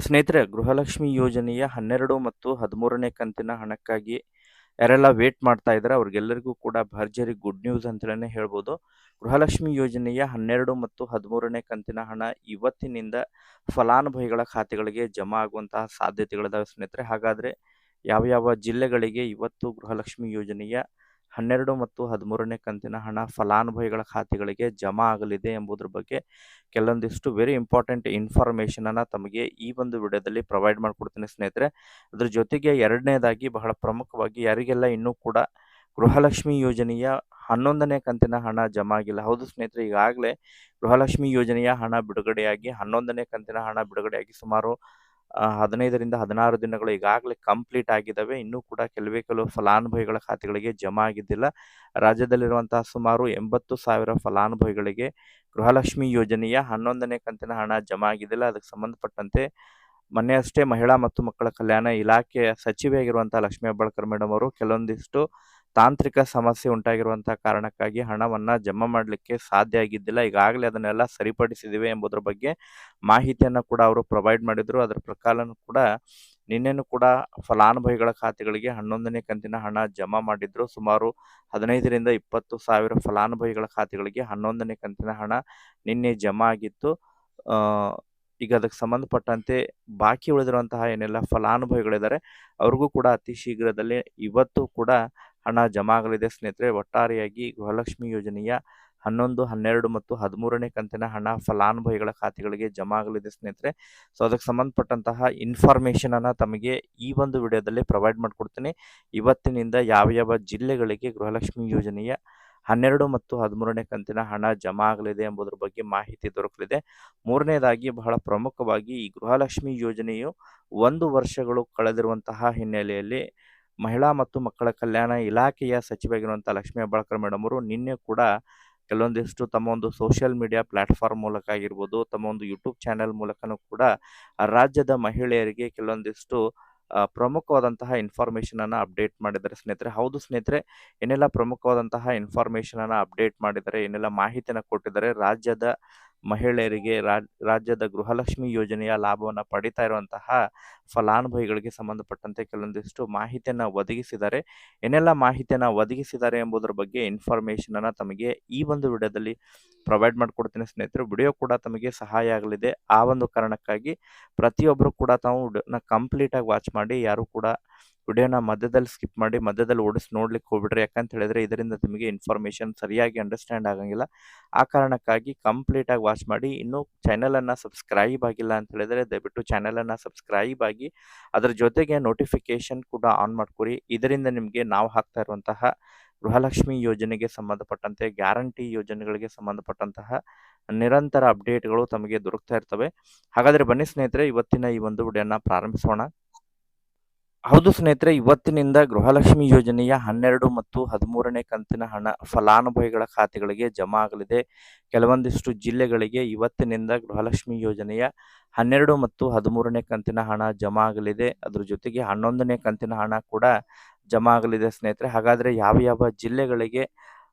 ಸ್ನೇಹಿತರೆ, ಗೃಹಲಕ್ಷ್ಮಿ ಯೋಜನೆಯ ಹನ್ನೆರಡು ಮತ್ತು ಹದಿಮೂರನೇ ಕಂತಿನ ಹಣಕ್ಕಾಗಿ ಯಾರೆಲ್ಲ ವೇಟ್ ಮಾಡ್ತಾ ಇದ್ದಾರೆ, ಅವ್ರಿಗೆಲ್ಲರಿಗೂ ಕೂಡ ಭರ್ಜರಿ ಗುಡ್ ನ್ಯೂಸ್ ಅಂತಲೇ ಹೇಳ್ಬೋದು. ಗೃಹಲಕ್ಷ್ಮಿ ಯೋಜನೆಯ ಹನ್ನೆರಡು ಮತ್ತು ಹದಿಮೂರನೇ ಕಂತಿನ ಹಣ ಇವತ್ತಿನಿಂದ ಫಲಾನುಭವಿಗಳ ಖಾತೆಗಳಿಗೆ ಜಮಾ ಆಗುವಂತಹ ಸಾಧ್ಯತೆಗಳಿದಾವೆ ಸ್ನೇಹಿತರೆ. ಹಾಗಾದರೆ ಯಾವ ಯಾವ ಜಿಲ್ಲೆಗಳಿಗೆ ಇವತ್ತು ಗೃಹಲಕ್ಷ್ಮಿ ಯೋಜನೆಯ ಹನ್ನೆರಡು ಮತ್ತು ಹದಿಮೂರನೇ ಕಂತಿನ ಹಣ ಫಲಾನುಭವಿಗಳ ಖಾತೆಗಳಿಗೆ ಜಮಾ ಆಗಲಿದೆ ಎಂಬುದರ ಬಗ್ಗೆ ಕೆಲವೊಂದಿಷ್ಟು ವೆರಿ ಇಂಪಾರ್ಟೆಂಟ್ ಇನ್ಫಾರ್ಮೇಷನನ್ನು ತಮಗೆ ಈ ಒಂದು ವಿಡಿಯೋದಲ್ಲಿ ಪ್ರೊವೈಡ್ ಮಾಡಿಕೊಡ್ತೀನಿ ಸ್ನೇಹಿತರೆ. ಅದ್ರ ಜೊತೆಗೆ ಎರಡನೇದಾಗಿ ಬಹಳ ಪ್ರಮುಖವಾಗಿ ಯಾರಿಗೆಲ್ಲ ಇನ್ನೂ ಕೂಡ ಗೃಹಲಕ್ಷ್ಮಿ ಯೋಜನೆಯ ಹನ್ನೊಂದನೇ ಕಂತಿನ ಹಣ ಜಮಾ ಆಗಿಲ್ಲ. ಹೌದು ಸ್ನೇಹಿತರೆ, ಈಗಾಗಲೇ ಗೃಹಲಕ್ಷ್ಮಿ ಯೋಜನೆಯ ಹಣ ಬಿಡುಗಡೆಯಾಗಿ ಹನ್ನೊಂದನೇ ಕಂತಿನ ಹಣ ಬಿಡುಗಡೆಯಾಗಿ ಸುಮಾರು ಹದಿನೈದರಿಂದ ಹದಿನಾರು ದಿನಗಳು ಈಗಾಗಲೇ ಕಂಪ್ಲೀಟ್ ಆಗಿದ್ದಾವೆ. ಇನ್ನೂ ಕೂಡ ಕೆಲವೇ ಕೆಲವು ಫಲಾನುಭವಿಗಳ ಖಾತೆಗಳಿಗೆ ಜಮಾ ಆಗಿದ್ದಿಲ್ಲ. ರಾಜ್ಯದಲ್ಲಿರುವಂತಹ ಸುಮಾರು ಎಂಬತ್ತು ಸಾವಿರ ಫಲಾನುಭವಿಗಳಿಗೆ ಗೃಹಲಕ್ಷ್ಮಿ ಯೋಜನೆಯ ಹನ್ನೊಂದನೇ ಕಂತಿನ ಹಣ ಜಮಾ ಆಗಿದ್ದಿಲ್ಲ. ಅದಕ್ಕೆ ಸಂಬಂಧಪಟ್ಟಂತೆ ಮೊನ್ನೆಯಷ್ಟೇ ಮಹಿಳಾ ಮತ್ತು ಮಕ್ಕಳ ಕಲ್ಯಾಣ ಇಲಾಖೆಯ ಸಚಿವೆಯಾಗಿರುವಂತಹ ಲಕ್ಷ್ಮೀ ಹೆಬ್ಬಾಳ್ಕರ್ ಮೇಡಮ್ ಅವರು ಕೆಲವೊಂದಿಷ್ಟು ತಾಂತ್ರಿಕ ಸಮಸ್ಯೆ ಉಂಟಾಗಿರುವಂತಹ ಕಾರಣಕ್ಕಾಗಿ ಹಣವನ್ನು ಜಮಾ ಮಾಡಲಿಕ್ಕೆ ಸಾಧ್ಯ ಆಗಿದ್ದಿಲ್ಲ. ಈಗಾಗಲೇ ಅದನ್ನೆಲ್ಲ ಸರಿಪಡಿಸಿದಿವೆ ಎಂಬುದರ ಬಗ್ಗೆ ಮಾಹಿತಿಯನ್ನು ಕೂಡ ಅವರು ಪ್ರೊವೈಡ್ ಮಾಡಿದ್ರು. ಅದರ ಪ್ರಕಾರ ಕೂಡ ನಿನ್ನೆನೂ ಕೂಡ ಫಲಾನುಭವಿಗಳ ಖಾತೆಗಳಿಗೆ ಹನ್ನೊಂದನೇ ಕಂತಿನ ಹಣ ಜಮಾ ಮಾಡಿದ್ರು. ಸುಮಾರು ಹದಿನೈದರಿಂದ ಇಪ್ಪತ್ತು ಸಾವಿರ ಫಲಾನುಭವಿಗಳ ಖಾತೆಗಳಿಗೆ ಹನ್ನೊಂದನೇ ಕಂತಿನ ಹಣ ನಿನ್ನೆ ಜಮಾ ಆಗಿತ್ತು. ಈಗ ಅದಕ್ಕೆ ಸಂಬಂಧಪಟ್ಟಂತೆ ಬಾಕಿ ಉಳಿದಿರುವಂತಹ ಏನೆಲ್ಲ ಫಲಾನುಭವಿಗಳಿದ್ದಾರೆ, ಅವ್ರಿಗೂ ಕೂಡ ಅತಿ ಶೀಘ್ರದಲ್ಲಿ ಇವತ್ತು ಕೂಡ ಹಣ ಜಮಾ ಆಗಲಿದೆ ಸ್ನೇಹಿತರೆ, ಒಟ್ಟಾರೆಯಾಗಿ ಗೃಹಲಕ್ಷ್ಮಿ ಯೋಜನೆಯ ಹನ್ನೊಂದು, ಹನ್ನೆರಡು ಮತ್ತು ಹದಿಮೂರನೇ ಕಂತಿನ ಹಣ ಫಲಾನುಭವಿಗಳ ಖಾತೆಗಳಿಗೆ ಜಮಾ ಆಗಲಿದೆ ಸ್ನೇಹಿತರೆ, ಸೊ, ಅದಕ್ಕೆ ಸಂಬಂಧಪಟ್ಟಂತಹ ಇನ್ಫಾರ್ಮೇಷನನ್ನು ತಮಗೆ ಈ ಒಂದು ವಿಡಿಯೋದಲ್ಲಿ ಪ್ರೊವೈಡ್ ಮಾಡಿಕೊಡ್ತೀನಿ. ಇವತ್ತಿನಿಂದ ಯಾವ ಯಾವ ಜಿಲ್ಲೆಗಳಿಗೆ ಗೃಹಲಕ್ಷ್ಮಿ ಯೋಜನೆಯ ಹನ್ನೆರಡು ಮತ್ತು ಹದಿಮೂರನೇ ಕಂತಿನ ಹಣ ಜಮಾ ಆಗಲಿದೆ ಎಂಬುದರ ಬಗ್ಗೆ ಮಾಹಿತಿ ದೊರಕಲಿದೆ. ಮೂರನೇದಾಗಿ, ಬಹಳ ಪ್ರಮುಖವಾಗಿ ಈ ಗೃಹಲಕ್ಷ್ಮಿ ಯೋಜನೆಯು ಒಂದು ವರ್ಷಗಳು ಕಳೆದಿರುವಂತಹ ಹಿನ್ನೆಲೆಯಲ್ಲಿ ಮಹಿಳಾ ಮತ್ತು ಮಕ್ಕಳ ಕಲ್ಯಾಣ ಇಲಾಖೆಯ ಸಚಿವೆಯಾಗಿರುವಂಥ ಲಕ್ಷ್ಮೀ ಹೆಬ್ಬಾಳ್ಕರ್ ಮೇಡಮ್ ಅವರು ನಿನ್ನೆ ಕೂಡ ಕೆಲವೊಂದಿಷ್ಟು ತಮ್ಮ ಒಂದು ಸೋಷಿಯಲ್ ಮೀಡಿಯಾ ಪ್ಲಾಟ್ಫಾರ್ಮ್ ಮೂಲಕ ಆಗಿರ್ಬೋದು, ತಮ್ಮ ಒಂದು ಯೂಟ್ಯೂಬ್ ಚಾನೆಲ್ ಮೂಲಕನೂ ಕೂಡ ರಾಜ್ಯದ ಮಹಿಳೆಯರಿಗೆ ಕೆಲವೊಂದಿಷ್ಟು ಪ್ರಮುಖವಾದಂತಹ ಪ್ರಮುಖವಾದಂತಹ ಇನ್ಫಾರ್ಮೇಷನನ್ನು ಅಪ್ಡೇಟ್ ಮಾಡಿದ್ದಾರೆ. ಸ್ನೇಹಿತರೆ, ಹೌದು ಸ್ನೇಹಿತರೆ ಏನೆಲ್ಲ ಪ್ರಮುಖವಾದಂತಹ ಇನ್ಫಾರ್ಮೇಷನನ್ನು ಅಪ್ಡೇಟ್ ಮಾಡಿದ್ದಾರೆ ಏನೆಲ್ಲ ಮಾಹಿತಿಯನ್ನು ಕೊಟ್ಟಿದ್ದಾರೆ. ರಾಜ್ಯದ ಮಹಿಳೆಯರಿಗೆ ರಾಜ್ ರಾಜ್ಯದ ಗೃಹಲಕ್ಷ್ಮಿ ಯೋಜನೆಯ ಲಾಭವನ್ನು ಪಡಿತಾ ಇರುವಂತಹ ಫಲಾನುಭವಿಗಳಿಗೆ ಸಂಬಂಧಪಟ್ಟಂತೆ ಕೆಲವೊಂದಿಷ್ಟು ಮಾಹಿತಿಯನ್ನು ಒದಗಿಸಿದ್ದಾರೆ. ಏನೆಲ್ಲ ಮಾಹಿತಿಯನ್ನು ಒದಗಿಸಿದ್ದಾರೆ ಎಂಬುದರ ಬಗ್ಗೆ ಇನ್ಫಾರ್ಮೇಷನನ್ನು ತಮಗೆ ಈ ಒಂದು ವಿಡಿಯೋದಲ್ಲಿ ಪ್ರೊವೈಡ್ ಮಾಡಿಕೊಡ್ತೀನಿ ಸ್ನೇಹಿತರು. ವಿಡಿಯೋ ಕೂಡ ತಮಗೆ ಸಹಾಯ ಆಗಲಿದೆ. ಆ ಒಂದು ಕಾರಣಕ್ಕಾಗಿ ಪ್ರತಿಯೊಬ್ಬರು ಕೂಡ ತಾವು ವಿಡಿಯೋನ ಕಂಪ್ಲೀಟಾಗಿ ವಾಚ್ ಮಾಡಿ, ಯಾರು ಕೂಡ ವಿಡಿಯೋನ ಮಧ್ಯದಲ್ಲಿ ಸ್ಕಿಪ್ ಮಾಡಿ, ಮಧ್ಯದಲ್ಲಿ ಓಡಿಸಿ ನೋಡ್ಲಿಕ್ಕೆ ಹೋಗ್ಬಿಡ್ರಿ. ಯಾಕಂತ ಹೇಳಿದ್ರೆ ಇದರಿಂದ ನಿಮಗೆ ಇನ್ಫಾರ್ಮೇಷನ್ ಸರಿಯಾಗಿ ಅಂಡರ್ಸ್ಟ್ಯಾಂಡ್ ಆಗಂಗಿಲ್ಲ. ಆ ಕಾರಣಕ್ಕಾಗಿ ಕಂಪ್ಲೀಟಾಗಿ ವಾಚ್ ಮಾಡಿ. ಇನ್ನೂ ಚಾನಲನ್ನು ಸಬ್ಸ್ಕ್ರೈಬ್ ಆಗಿಲ್ಲ ಅಂತ ಹೇಳಿದ್ರೆ ದಯವಿಟ್ಟು ಚಾನಲನ್ನು ಸಬ್ಸ್ಕ್ರೈಬ್ ಆಗಿ, ಅದರ ಜೊತೆಗೆ ನೋಟಿಫಿಕೇಶನ್ ಕೂಡ ಆನ್ ಮಾಡ್ಕೊರಿ ಇದರಿಂದ ನಿಮಗೆ ನಾವು ಹಾಕ್ತಾ ಇರುವಂತಹ ಗೃಹಲಕ್ಷ್ಮಿ ಯೋಜನೆಗೆ ಸಂಬಂಧಪಟ್ಟಂತೆ ಗ್ಯಾರಂಟಿ ಯೋಜನೆಗಳಿಗೆ ಸಂಬಂಧಪಟ್ಟಂತಹ ನಿರಂತರ ಅಪ್ಡೇಟ್ಗಳು ತಮಗೆ ದೊರಕ್ತಾ ಇರ್ತವೆ. ಹಾಗಾದರೆ ಬನ್ನಿ ಸ್ನೇಹಿತರೆ, ಇವತ್ತಿನ ಈ ಒಂದು ವಿಡಿಯೋನ ಪ್ರಾರಂಭಿಸೋಣ. ಹೌದು ಸ್ನೇಹಿತರೆ, ಇವತ್ತಿನಿಂದ ಗೃಹಲಕ್ಷ್ಮಿ ಯೋಜನೆಯ ಹನ್ನೆರಡು ಮತ್ತು ಹದಿಮೂರನೇ ಕಂತಿನ ಹಣ ಫಲಾನುಭವಿಗಳ ಖಾತೆಗಳಿಗೆ ಜಮಾ ಆಗಲಿದೆ. ಕೆಲವೊಂದಿಷ್ಟು ಜಿಲ್ಲೆಗಳಿಗೆ ಇವತ್ತಿನಿಂದ ಗೃಹಲಕ್ಷ್ಮಿ ಯೋಜನೆಯ ಹನ್ನೆರಡು ಮತ್ತು ಹದಿಮೂರನೇ ಕಂತಿನ ಹಣ ಜಮಾ ಆಗಲಿದೆ. ಅದ್ರ ಜೊತೆಗೆ ಹನ್ನೊಂದನೇ ಕಂತಿನ ಹಣ ಕೂಡ ಜಮಾ ಆಗಲಿದೆ ಸ್ನೇಹಿತರೆ. ಹಾಗಾದರೆ ಯಾವ ಯಾವ ಜಿಲ್ಲೆಗಳಿಗೆ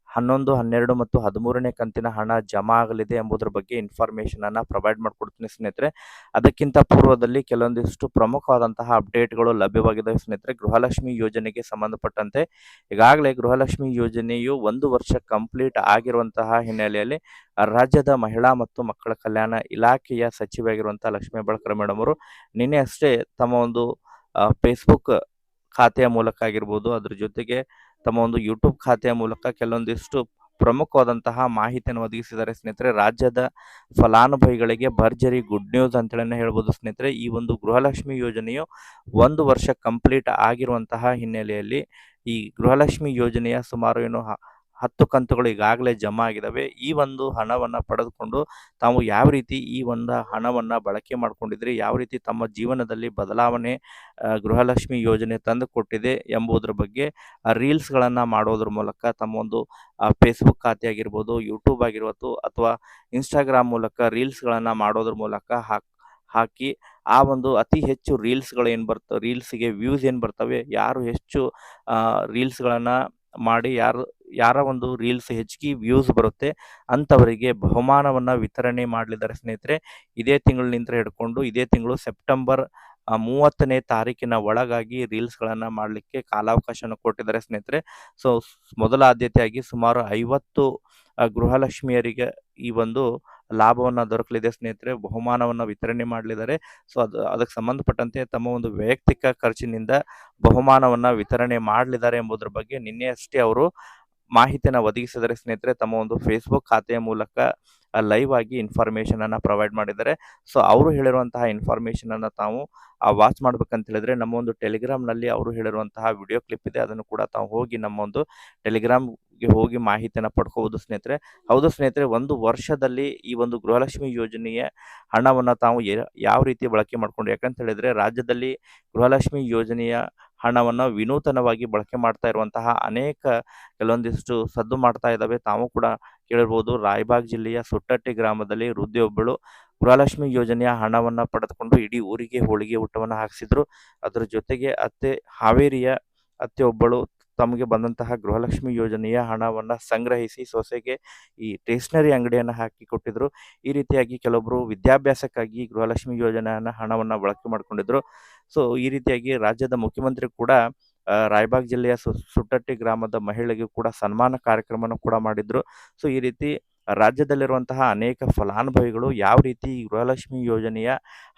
ಹನ್ನೊಂದು, ಹನ್ನೆರಡು ಮತ್ತು ಹದಿಮೂರನೇ ಕಂತಿನ ಹಣ ಜಮಾ ಆಗಲಿದೆ ಎಂಬುದರ ಬಗ್ಗೆ ಇನ್ಫಾರ್ಮೇಷನನ್ನು ಪ್ರೊವೈಡ್ ಮಾಡಿಕೊಡ್ತೀನಿ ಸ್ನೇಹಿತರೆ. ಅದಕ್ಕಿಂತ ಪೂರ್ವದಲ್ಲಿ ಕೆಲವೊಂದಿಷ್ಟು ಪ್ರಮುಖವಾದಂತಹ ಅಪ್ಡೇಟ್ಗಳು ಲಭ್ಯವಾಗಿದೆ ಸ್ನೇಹಿತರೆ. ಗೃಹಲಕ್ಷ್ಮಿ ಯೋಜನೆಗೆ ಸಂಬಂಧಪಟ್ಟಂತೆ ಈಗಾಗಲೇ ಗೃಹಲಕ್ಷ್ಮಿ ಯೋಜನೆಯು ಒಂದು ವರ್ಷ ಕಂಪ್ಲೀಟ್ ಆಗಿರುವಂತಹ ಹಿನ್ನೆಲೆಯಲ್ಲಿ ರಾಜ್ಯದ ಮಹಿಳಾ ಮತ್ತು ಮಕ್ಕಳ ಕಲ್ಯಾಣ ಇಲಾಖೆಯ ಸಚಿವೆಯಾಗಿರುವಂತಹ ಲಕ್ಷ್ಮೀ ಬಳಕರ ಮೇಡಮ್ ಅವರು ನಿನ್ನೆ ಅಷ್ಟೇ ತಮ್ಮ ಒಂದು ಫೇಸ್ಬುಕ್ ಖಾತೆಯ ಮೂಲಕ ಆಗಿರ್ಬೋದು, ಅದ್ರ ಜೊತೆಗೆ ತಮ್ಮ ಒಂದು ಯೂಟ್ಯೂಬ್ ಖಾತೆಯ ಮೂಲಕ ಕೆಲವೊಂದಿಷ್ಟು ಪ್ರಮುಖವಾದಂತಹ ಮಾಹಿತಿಯನ್ನು ಒದಗಿಸಿದ್ದಾರೆ. ಸ್ನೇಹಿತರೆ, ರಾಜ್ಯದ ಫಲಾನುಭವಿಗಳಿಗೆ ಭರ್ಜರಿ ಗುಡ್ ನ್ಯೂಸ್ ಅಂತೇಳಿ ಹೇಳ್ಬೋದು. ಸ್ನೇಹಿತರೆ, ಈ ಒಂದು ಗೃಹಲಕ್ಷ್ಮಿ ಯೋಜನೆಯು ಒಂದು ವರ್ಷ ಕಂಪ್ಲೀಟ್ ಆಗಿರುವಂತಹ ಹಿನ್ನೆಲೆಯಲ್ಲಿ ಈ ಗೃಹಲಕ್ಷ್ಮಿ ಯೋಜನೆಯ ಸುಮಾರು ಏನು ಹತ್ತು ಕಂತುಗಳು ಈಗಾಗಲೇ ಜಮಾ ಆಗಿದ್ದಾವೆ ಈ ಒಂದು ಹಣವನ್ನು ಪಡೆದುಕೊಂಡು ತಾವು ಯಾವ ರೀತಿ ಈ ಒಂದು ಹಣವನ್ನು ಬಳಕೆ ಮಾಡ್ಕೊಂಡಿದ್ರೆ, ಯಾವ ರೀತಿ ತಮ್ಮ ಜೀವನದಲ್ಲಿ ಬದಲಾವಣೆ ಗೃಹಲಕ್ಷ್ಮಿ ಯೋಜನೆ ತಂದು ಕೊಟ್ಟಿದೆ ಎಂಬುದರ ಬಗ್ಗೆ ರೀಲ್ಸ್ಗಳನ್ನು ಮಾಡೋದ್ರ ಮೂಲಕ ತಮ್ಮ ಒಂದು ಫೇಸ್ಬುಕ್ ಖಾತೆ ಆಗಿರ್ಬೋದು ಯೂಟ್ಯೂಬ್ ಆಗಿರ್ಬೋದು ಅಥವಾ ಇನ್ಸ್ಟಾಗ್ರಾಮ್ ಮೂಲಕ ರೀಲ್ಸ್ಗಳನ್ನು ಮಾಡೋದ್ರ ಮೂಲಕ ಹಾಕ್, ಹಾಕಿ ಆ ಒಂದು ಅತಿ ಹೆಚ್ಚು ರೀಲ್ಸ್ಗಳು ಏನು ಬರ್ತವೆ ರೀಲ್ಸ್ಗೆ ವ್ಯೂಸ್ ಏನು ಬರ್ತವೆ, ಯಾರು ಹೆಚ್ಚು ರೀಲ್ಸ್ಗಳನ್ನು ಮಾಡಿ, ಯಾರು ಯಾರ ಒಂದು ರೀಲ್ಸ್ ಹೆಚ್ಚಿಗೆ ವ್ಯೂಸ್ ಬರುತ್ತೆ ಅಂಥವರಿಗೆ ಬಹುಮಾನವನ್ನು ವಿತರಣೆ ಮಾಡಲಿದ್ದಾರೆ ಸ್ನೇಹಿತರೆ. ಇದೇ ತಿಂಗಳಿನಿಂದ ಹಿಡ್ಕೊಂಡು ಇದೇ ತಿಂಗಳು ಸೆಪ್ಟೆಂಬರ್ ಮೂವತ್ತನೇ ತಾರೀಕಿನ ಒಳಗಾಗಿ ರೀಲ್ಸ್ಗಳನ್ನು ಮಾಡಲಿಕ್ಕೆ ಕಾಲಾವಕಾಶವನ್ನು ಕೊಟ್ಟಿದ್ದಾರೆ ಸ್ನೇಹಿತರೆ. ಸೊ ಮೊದಲ ಆದ್ಯತೆಯಾಗಿ ಸುಮಾರು ಐವತ್ತು ಗೃಹಲಕ್ಷ್ಮಿಯರಿಗೆ ಈ ಒಂದು ಲಾಭವನ್ನು ದೊರಕಲಿದೆ ಸ್ನೇಹಿತರೆ. ಬಹುಮಾನವನ್ನು ವಿತರಣೆ ಮಾಡಲಿದ್ದಾರೆ. ಸೊ ಅದು, ಅದಕ್ಕೆ ಸಂಬಂಧಪಟ್ಟಂತೆ ತಮ್ಮ ಒಂದು ವೈಯಕ್ತಿಕ ಖರ್ಚಿನಿಂದ ಬಹುಮಾನವನ್ನು ವಿತರಣೆ ಮಾಡಲಿದ್ದಾರೆ ಎಂಬುದರ ಬಗ್ಗೆ ನಿನ್ನೆಯಷ್ಟೇ ಅವರು ಮಾಹಿತಿಯನ್ನು ಒದಗಿಸಿದರೆ ಸ್ನೇಹಿತರೆ, ತಮ್ಮ ಒಂದು ಫೇಸ್ಬುಕ್ ಖಾತೆಯ ಮೂಲಕ ಲೈವ್ ಆಗಿ ಇನ್ಫಾರ್ಮೇಷನ್ ಅನ್ನ ಪ್ರೊವೈಡ್ ಮಾಡಿದ್ದಾರೆ ಸೊ ಅವರು ಹೇಳಿರುವಂತಹ ಇನ್ಫಾರ್ಮೇಷನ್ ಅನ್ನ ತಾವು ವಾಚ್ ಮಾಡ್ಬೇಕಂತ ಹೇಳಿದ್ರೆ, ನಮ್ಮ ಒಂದು ಟೆಲಿಗ್ರಾಮ್ನಲ್ಲಿ ಅವರು ಹೇಳಿರುವಂತಹ ವಿಡಿಯೋ ಕ್ಲಿಪ್ ಇದೆ. ಅದನ್ನು ಕೂಡ ತಾವು ಹೋಗಿ ನಮ್ಮ ಒಂದು ಟೆಲಿಗ್ರಾಮ್ ಹೋಗಿ ಮಾಹಿತಿಯನ್ನು ಪಡ್ಕೋಬಹುದು ಸ್ನೇಹಿತರೆ. ಹೌದು ಸ್ನೇಹಿತರೆ, ಒಂದು ವರ್ಷದಲ್ಲಿ ಈ ಒಂದು ಗೃಹಲಕ್ಷ್ಮಿ ಯೋಜನೆಯ ಹಣವನ್ನು ತಾವು ಯಾವ ರೀತಿ ಬಳಕೆ ಮಾಡ್ಕೊಂಡು ಯಾಕಂತ ಹೇಳಿದ್ರೆ, ರಾಜ್ಯದಲ್ಲಿ ಗೃಹಲಕ್ಷ್ಮಿ ಯೋಜನೆಯ ಹಣವನ್ನು ವಿನೂತನವಾಗಿ ಬಳಕೆ ಮಾಡ್ತಾ ಇರುವಂತಹ ಅನೇಕ ಕೆಲವೊಂದಿಷ್ಟು ಸದ್ದು ಮಾಡ್ತಾ ಇದ್ದಾವೆ. ತಾವು ಕೂಡ ಕೇಳಿರ್ಬೋದು, ರಾಯಬಾಗ್ ಜಿಲ್ಲೆಯ ಸುಟ್ಟಟ್ಟಿ ಗ್ರಾಮದಲ್ಲಿ ವೃದ್ಧೆಯೊಬ್ಬಳು ಗೃಹಲಕ್ಷ್ಮಿ ಯೋಜನೆಯ ಹಣವನ್ನು ಪಡೆದುಕೊಂಡು ಇಡೀ ಊರಿಗೆ ಹೋಳಿಗೆ ಊಟವನ್ನು ಹಾಕಿಸಿದ್ರು. ಅದರ ಜೊತೆಗೆ ಅತ್ತೆ ಹಾವೇರಿಯ ಅತ್ತೆ ಒಬ್ಬಳು ತಮಗೆ ಬಂದಂತಹ ಗೃಹಲಕ್ಷ್ಮಿ ಯೋಜನೆಯ ಹಣವನ್ನು ಸಂಗ್ರಹಿಸಿ ಸೊಸೆಗೆ ಈ ಸ್ಟೇಷನರಿ ಅಂಗಡಿಯನ್ನು ಹಾಕಿ ಕೊಟ್ಟಿದ್ರು. ಈ ರೀತಿಯಾಗಿ ಕೆಲವೊಬ್ಬರು ವಿದ್ಯಾಭ್ಯಾಸಕ್ಕಾಗಿ ಗೃಹಲಕ್ಷ್ಮಿ ಯೋಜನೆಯನ್ನು ಹಣವನ್ನು ಬಳಕೆ ಮಾಡಿಕೊಂಡಿದ್ರು. ಸೊ, ಈ ರೀತಿಯಾಗಿ ರಾಜ್ಯದ ಮುಖ್ಯಮಂತ್ರಿ ಕೂಡ ರಾಯಬಾಗ್ ಜಿಲ್ಲೆಯ ಸುಟ್ಟಟ್ಟಿ ಗ್ರಾಮದ ಮಹಿಳೆಗೆ ಕೂಡ ಸನ್ಮಾನ ಕಾರ್ಯಕ್ರಮವನ್ನು ಕೂಡ ಮಾಡಿದ್ರು. ಸೊ, ಈ ರೀತಿ ರಾಜ್ಯದಲ್ಲಿರುವಂತಹ ಅನೇಕ ಫಲಾನುಭವಿಗಳು ಯಾವ ರೀತಿ ಈ ಗೃಹಲಕ್ಷ್ಮಿ ಯೋಜನೆಯ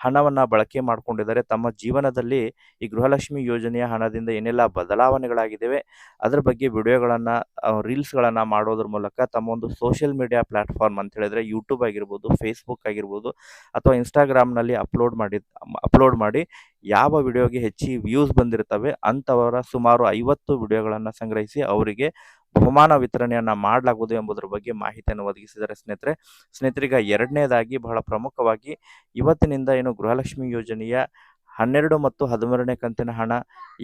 ಹಣವನ್ನು ಬಳಕೆ ಮಾಡಿಕೊಂಡಿದ್ದಾರೆ, ತಮ್ಮ ಜೀವನದಲ್ಲಿ ಈ ಗೃಹಲಕ್ಷ್ಮಿ ಯೋಜನೆಯ ಹಣದಿಂದ ಏನೆಲ್ಲ ಬದಲಾವಣೆಗಳಾಗಿದ್ದಾವೆ, ಅದರ ಬಗ್ಗೆ ವಿಡಿಯೋಗಳನ್ನು ರೀಲ್ಸ್ಗಳನ್ನು ಮಾಡೋದ್ರ ಮೂಲಕ ತಮ್ಮ ಒಂದು ಸೋಷಿಯಲ್ ಮೀಡಿಯಾ ಪ್ಲ್ಯಾಟ್ಫಾರ್ಮ್ ಅಂತ ಹೇಳಿದ್ರೆ ಯೂಟ್ಯೂಬ್ ಆಗಿರ್ಬೋದು, ಫೇಸ್ಬುಕ್ ಆಗಿರ್ಬೋದು ಅಥವಾ ಇನ್ಸ್ಟಾಗ್ರಾಮ್ನಲ್ಲಿ ಅಪ್ಲೋಡ್ ಮಾಡಿ ಅಪ್ಲೋಡ್ ಮಾಡಿ ಯಾವ ವಿಡಿಯೋಗೆ ಹೆಚ್ಚಿ ವ್ಯೂಸ್ ಬಂದಿರ್ತವೆ ಅಂಥವರ ಸುಮಾರು ಐವತ್ತು ವಿಡಿಯೋಗಳನ್ನು ಸಂಗ್ರಹಿಸಿ ಅವರಿಗೆ ಬಹುಮಾನ ವಿತರಣೆಯನ್ನ ಮಾಡಲಾಗುವುದು ಎಂಬುದರ ಬಗ್ಗೆ ಮಾಹಿತಿಯನ್ನು ಒದಗಿಸಿದ್ದಾರೆ ಸ್ನೇಹಿತರೆ, ಸ್ನೇಹಿತರಿಗ ಎರಡನೇದಾಗಿ ಬಹಳ ಪ್ರಮುಖವಾಗಿ ಇವತ್ತಿನಿಂದ ಏನು ಗೃಹಲಕ್ಷ್ಮಿ ಯೋಜನೆಯ ಹನ್ನೆರಡು ಮತ್ತು ಹದಿಮೂರನೇ ಕಂತಿನ ಹಣ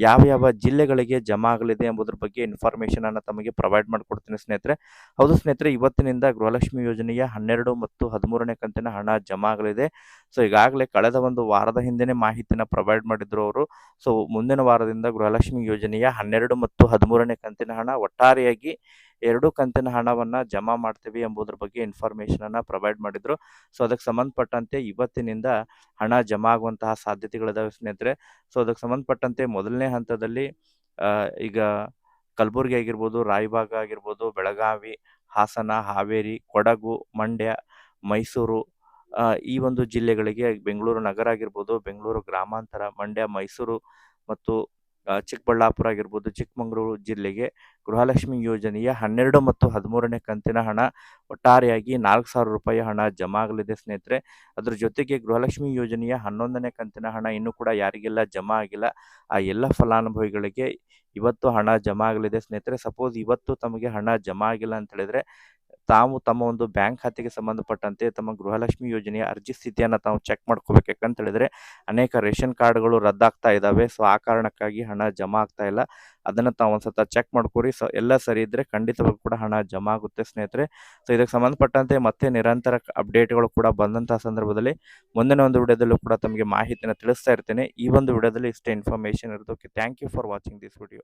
ಯಾವ ಯಾವ ಜಿಲ್ಲೆಗಳಿಗೆ ಜಮಾ ಆಗಲಿದೆ ಎಂಬುದರ ಬಗ್ಗೆ ಇನ್ಫಾರ್ಮೇಷನ್ ಅನ್ನು ತಮಗೆ ಪ್ರೊವೈಡ್ ಮಾಡಿಕೊಡ್ತೀನಿ ಸ್ನೇಹಿತರೆ. ಹೌದು ಸ್ನೇಹಿತರೆ, ಇವತ್ತಿನಿಂದ ಗೃಹಲಕ್ಷ್ಮಿ ಯೋಜನೆಯ ಹನ್ನೆರಡು ಮತ್ತು ಹದಿಮೂರನೇ ಕಂತಿನ ಹಣ ಜಮಾ ಆಗಲಿದೆ. ಸೊ ಈಗಾಗಲೇ ಕಳೆದ ಒಂದು ವಾರದ ಹಿಂದೆನೇ ಮಾಹಿತಿನ ಪ್ರೊವೈಡ್ ಮಾಡಿದ್ರು ಅವರು. ಸೊ ಮುಂದಿನ ವಾರದಿಂದ ಗೃಹಲಕ್ಷ್ಮಿ ಯೋಜನೆಯ ಹನ್ನೆರಡು ಮತ್ತು ಹದಿಮೂರನೇ ಕಂತಿನ ಹಣ ಒಟ್ಟಾರೆಯಾಗಿ ಎರಡು ಕಂತಿನ ಹಣವನ್ನು ಜಮಾ ಮಾಡ್ತೀವಿ ಎಂಬುದ್ರ ಬಗ್ಗೆ ಇನ್ಫಾರ್ಮೇಷನ್ ಅನ್ನ ಪ್ರೊವೈಡ್ ಮಾಡಿದ್ರು. ಸೊ ಅದಕ್ಕೆ ಸಂಬಂಧಪಟ್ಟಂತೆ ಇವತ್ತಿನಿಂದ ಹಣ ಜಮಾ ಆಗುವಂತಹ ಸಾಧ್ಯತೆಗಳಿದಾವೆ ಸ್ನೇಹಿತರೆ. ಸೊ ಅದಕ್ಕೆ ಸಂಬಂಧಪಟ್ಟಂತೆ ಮೊದಲನೇ ಹಂತದಲ್ಲಿ ಈಗ ಕಲಬುರಗಿ ಆಗಿರ್ಬೋದು ರಾಯಬಾಗ ಆಗಿರ್ಬೋದು, ಬೆಳಗಾವಿ, ಹಾಸನ, ಹಾವೇರಿ, ಕೊಡಗು, ಮಂಡ್ಯ, ಮೈಸೂರು ಈ ಒಂದು ಜಿಲ್ಲೆಗಳಿಗೆ ಬೆಂಗಳೂರು ನಗರ ಆಗಿರ್ಬೋದು, ಬೆಂಗಳೂರು ಗ್ರಾಮಾಂತರ, ಮಂಡ್ಯ, ಮೈಸೂರು ಮತ್ತು ಚಿಕ್ಕಬಳ್ಳಾಪುರ ಆಗಿರ್ಬೋದು, ಚಿಕ್ಕಮಗಳೂರು ಜಿಲ್ಲೆಗೆ ಗೃಹಲಕ್ಷ್ಮಿ ಯೋಜನೆಯ ಹನ್ನೆರಡು ಮತ್ತು ಹದಿಮೂರನೇ ಕಂತಿನ ಹಣ ಒಟ್ಟಾರೆಯಾಗಿ ನಾಲ್ಕು ಸಾವಿರ ರೂಪಾಯಿ ಹಣ ಜಮಾ ಆಗಲಿದೆ ಸ್ನೇಹಿತರೆ. ಅದರ ಜೊತೆಗೆ ಗೃಹಲಕ್ಷ್ಮಿ ಯೋಜನೆಯ ಹನ್ನೊಂದನೇ ಕಂತಿನ ಹಣ ಇನ್ನೂ ಕೂಡ ಯಾರಿಗೆಲ್ಲ ಜಮಾ ಆಗಿಲ್ಲ, ಆ ಎಲ್ಲ ಫಲಾನುಭವಿಗಳಿಗೆ ಇವತ್ತು ಹಣ ಜಮಾ ಆಗಲಿದೆ ಸ್ನೇಹಿತರೆ. ಸಪೋಸ್ ಇವತ್ತು ತಮಗೆ ಹಣ ಜಮಾ ಆಗಿಲ್ಲ ಅಂತ ಹೇಳಿದ್ರೆ ತಾವು ತಮ್ಮ ಒಂದು ಬ್ಯಾಂಕ್ ಖಾತೆಗೆ ಸಂಬಂಧಪಟ್ಟಂತೆ ತಮ್ಮ ಗೃಹಲಕ್ಷ್ಮಿ ಯೋಜನೆಯ ಅರ್ಜಿ ಸ್ಥಿತಿಯನ್ನು ತಾವು ಚೆಕ್ ಮಾಡ್ಕೋಬೇಕು ಯಾಕಂತ ಹೇಳಿದ್ರೆ ಅನೇಕ ರೇಷನ್ ಕಾರ್ಡ್ಗಳು ರದ್ದಾಗ್ತಾ ಇದ್ದಾವೆ ಸೊ, ಆ ಕಾರಣಕ್ಕಾಗಿ ಹಣ ಜಮಾ ಆಗ್ತಾ ಇಲ್ಲ. ಅದನ್ನು ತಾವು ಒಂದ್ಸತ ಚೆಕ್ ಮಾಡ್ಕೊರಿ. ಸೊ, ಎಲ್ಲ ಸರಿ ಇದ್ದರೆ ಖಂಡಿತವಾಗಿ ಕೂಡ ಹಣ ಜಮಾ ಆಗುತ್ತೆ ಸ್ನೇಹಿತರೆ. ಸೊ, ಇದಕ್ಕೆ ಸಂಬಂಧಪಟ್ಟಂತೆ ಮತ್ತೆ ನಿರಂತರ ಅಪ್ಡೇಟ್ಗಳು ಕೂಡ ಬಂದಂತಹ ಸಂದರ್ಭದಲ್ಲಿ ಮುಂದಿನ ಒಂದು ವಿಡಿಯೋದಲ್ಲೂ ಕೂಡ ತಮಗೆ ಮಾಹಿತಿಯನ್ನು ತಿಳಿಸ್ತಾ ಇರ್ತೇನೆ. ಈ ಒಂದು ವಿಡಿಯೋದಲ್ಲಿ ಇಷ್ಟೇ ಇನ್ಫಾರ್ಮೇಷನ್ ಇರೋದಕ್ಕೆ thank you for watching this video.